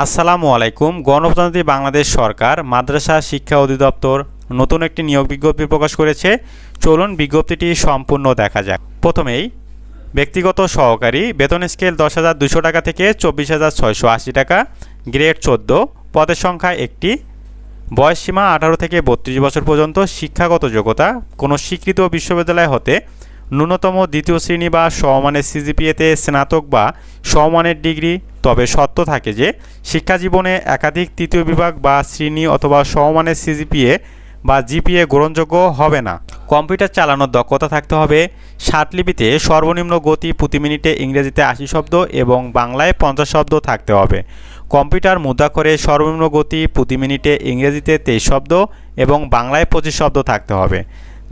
আসসালামু আলাইকুম। গণপ্রজাতন্ত্রী বাংলাদেশ সরকার, মাদ্রাসা শিক্ষা অধিদপ্তর নতুন একটি নিয়োগ বিজ্ঞপ্তি প্রকাশ করেছে। চলুন বিজ্ঞপ্তিটি সম্পূর্ণ দেখা যাক। প্রথমেই, ব্যক্তিগত সহকারী, বেতন স্কেল দশ হাজার দুশো টাকা থেকে চব্বিশ হাজার ছয়শো আশি টাকা, গ্রেড চোদ্দ, পদের সংখ্যা একটি, বয়স সীমা আঠারো থেকে বত্রিশ বছর পর্যন্ত শিক্ষাগত যোগ্যতা, কোনো স্বীকৃত বিশ্ববিদ্যালয় হতে ন্যূনতম দ্বিতীয় শ্রেণি বা সমমানের সিজিপিএতে স্নাতক বা সমমানের ডিগ্রি, তবে সত্য থাকে যে শিক্ষা জীবনে একাধিক তৃতীয় বিভাগ বা শ্রেণি অথবা সমমানের সিজিপিএ বা জিপিএ গ্রহণযোগ্য হবে না। কম্পিউটার চালানোর দক্ষতা থাকতে হবে। লিপিতে সর্বনিম্ন গতি প্রতি মিনিটে ইংরেজিতে আশি শব্দ এবং বাংলায় পঞ্চাশ শব্দ থাকতে হবে। কম্পিউটার মুদ্রাক্ষরে সর্বনিম্ন গতি প্রতি মিনিটে ইংরেজিতে তেইশ শব্দ এবং বাংলায় পঁচিশ শব্দ থাকতে হবে।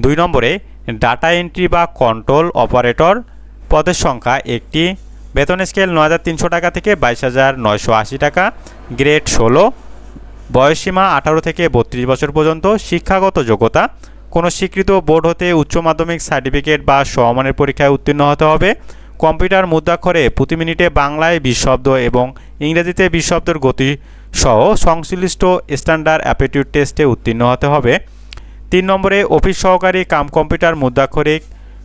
দুই নম্বরে ডাটা এন্ট্রি বা কন্ট্রোল অপারেটর পদের সংখ্যা একটি। বেতন স্কেল নয় হাজার তিনশো টাকা থেকে বাইশ হাজার নয়শো আশি টাকা। গ্রেড ষোলো। বয়সসীমা আঠারো থেকে বত্রিশ বছর পর্যন্ত। শিক্ষাগত যোগ্যতা। কোনো স্বীকৃত বোর্ড হতে উচ্চ মাধ্যমিক সার্টিফিকেট বা সমমানের পরীক্ষায় উত্তীর্ণ হতে হবে। কম্পিউটার মুদ্রাক্ষরে প্রতি মিনিটে বাংলায় বিশ এবং ইংরেজিতে বিশ শব্দের গতি সহ সংশ্লিষ্ট স্ট্যান্ডার্ড অ্যাপটিটিউড টেস্টে উত্তীর্ণ হতে হবে। তিন নম্বরে অফিস সহকারী কাম কম্পিউটার মুদ্রাক্ষরিক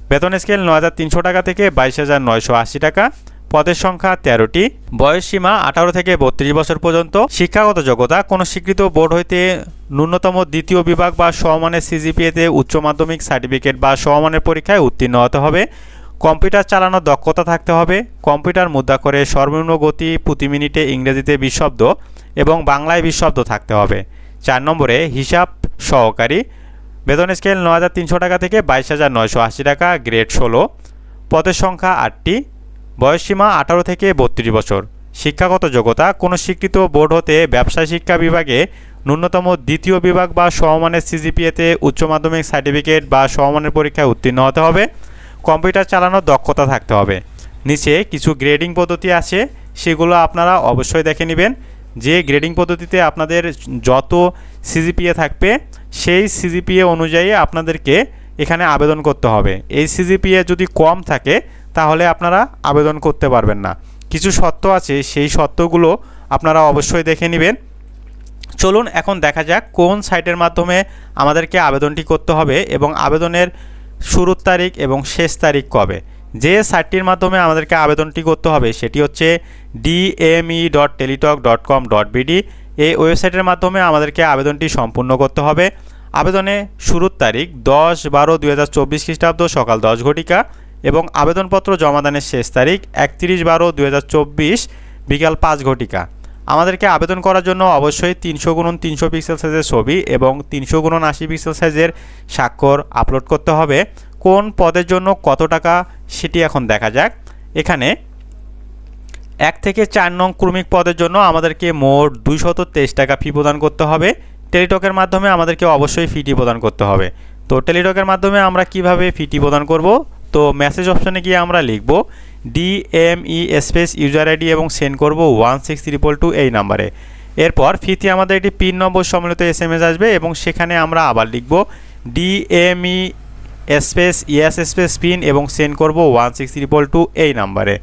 বেতন স্কেল ন হাজার তিনশো টাকা থেকে বাইশ হাজার নয়শো আশি টাকা। পদের সংখ্যা তেরোটি। বয়স সীমা আঠারো থেকে বত্রিশ বছর পর্যন্ত। শিক্ষাগত যোগ্যতা, কোনো স্বীকৃত বোর্ড হইতে ন্যূনতম দ্বিতীয় বিভাগ বা সমমানের সিজিপিএতে উচ্চ মাধ্যমিক সার্টিফিকেট বা সমমানের পরীক্ষায় উত্তীর্ণ হতে হবে। কম্পিউটার চালানোর দক্ষতা থাকতে হবে। কম্পিউটার মুদ্রা করে সর্বনিম্ন গতি প্রতি মিনিটে ইংরেজিতে বিশব্দ এবং বাংলায় বিশ শব্দ থাকতে হবে। চার নম্বরে হিসাব সহকারী। বেতন স্কেল ন হাজার তিনশো টাকা থেকে বাইশ হাজার নয়শো আশি টাকা, গ্রেড ষোলো। পদের সংখ্যা আটটি। বয়সসীমা আঠারো থেকে বত্রিশ বছর। শিক্ষাগত যোগ্যতা, কোনো স্বীকৃত বোর্ড হতে ব্যবসায় শিক্ষা বিভাগে ন্যূনতম দ্বিতীয় বিভাগ বা সমমানের সিজিপিএতে উচ্চ মাধ্যমিক সার্টিফিকেট বা সমমানের পরীক্ষায় উত্তীর্ণ হতে হবে। কম্পিউটার চালানোর দক্ষতা থাকতে হবে। নিচে কিছু গ্রেডিং পদ্ধতি আছে, সেগুলো আপনারা অবশ্যই দেখে নেবেন। যে গ্রেডিং পদ্ধতিতে আপনাদের যত সিজিপিএ থাকবে। সেই সিজিপিএ অনুযায়ী আপনাদেরকে এখানে আবেদন করতে হবে। এই সিজিপিএ যদি কম থাকে, তাহলে আপনারা আবেদন করতে পারবেন না। কিছু শর্ত আছে, সেই শর্তগুলো আপনারা অবশ্যই দেখে নেবেন। চলুন, এখন দেখা যাক কোন সাইটের মাধ্যমে আমাদেরকে আবেদনটি করতে হবে এবং আবেদনের শুরুর তারিখ এবং শেষ তারিখ কবে। যে সাইটটির মাধ্যমে আমাদেরকে আবেদনটি করতে হবে, সেটি হচ্ছে DME dot Teletalk dot com dot BD এই ওয়েবসাইটের মাধ্যমে আমাদেরকে আবেদনটি সম্পূর্ণ করতে হবে। আবেদনে শুরুর তারিখ দশ বারো দুই হাজার চব্বিশ খ্রিস্টাব্দ সকাল দশ ঘটিকা এবং আবেদনপত্র জমাদানের শেষ তারিখ একত্রিশ বারো দুই হাজার চব্বিশ বিকাল পাঁচ ঘটিকা। আমাদেরকে আবেদন করার জন্য অবশ্যই তিনশো গুণন তিনশো পিক্সেল সাইজের ছবি এবং তিনশো গুণন আশি পিক্সেল সাইজের স্বাক্ষর আপলোড করতে হবে। কোন পদের জন্য কত টাকা সেটি এখন দেখা যাক। এখানে এক থেকে চার নং ক্রমিক পদের জন্য আমাদেরকে মোট দুইশত তেইশ টাকা ফি প্রদান করতে হবে। টেলিটকের মাধ্যমে আমাদেরকে অবশ্যই ফিটি প্রদান করতে হবে। তো টেলিটকের মাধ্যমে আমরা কীভাবে ফিটি প্রদান করব? তো মেসেজ অপশনে গিয়ে আমরা লিখব ডিএমই স্পেস ইউজার আইডি এবং সেন্ড করব ওয়ান সিক্স ট্রিপল টু এই নাম্বারে এরপর ফিতে আমাদের একটি পিন নম্বর সম্মিলিত এস এম এস আসবে এবং সেখানে আমরা আবার লিখব DME space yes space PIN এবং সেন্ড করব ওয়ান সিক্স ট্রিপল টু এই নাম্বারে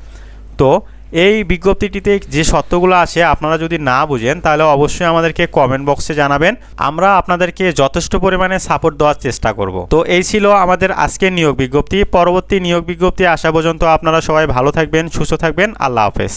তো এই বিজ্ঞপ্তিটিতে যে সত্যগুলো আছে আপনারা যদি না বুঝেন, তাহলে অবশ্যই আমাদেরকে কমেন্ট বক্সে জানাবেন। আমরা আপনাদেরকে যথেষ্ট পরিমাণে সাপোর্ট দেওয়ার চেষ্টা করব। তো এই ছিল আমাদের আজকের নিয়োগ বিজ্ঞপ্তি। পরবর্তী নিয়োগ বিজ্ঞপ্তি আসা পর্যন্ত আপনারা সবাই ভালো থাকবেন, সুস্থ থাকবেন। আল্লাহ হাফেজ।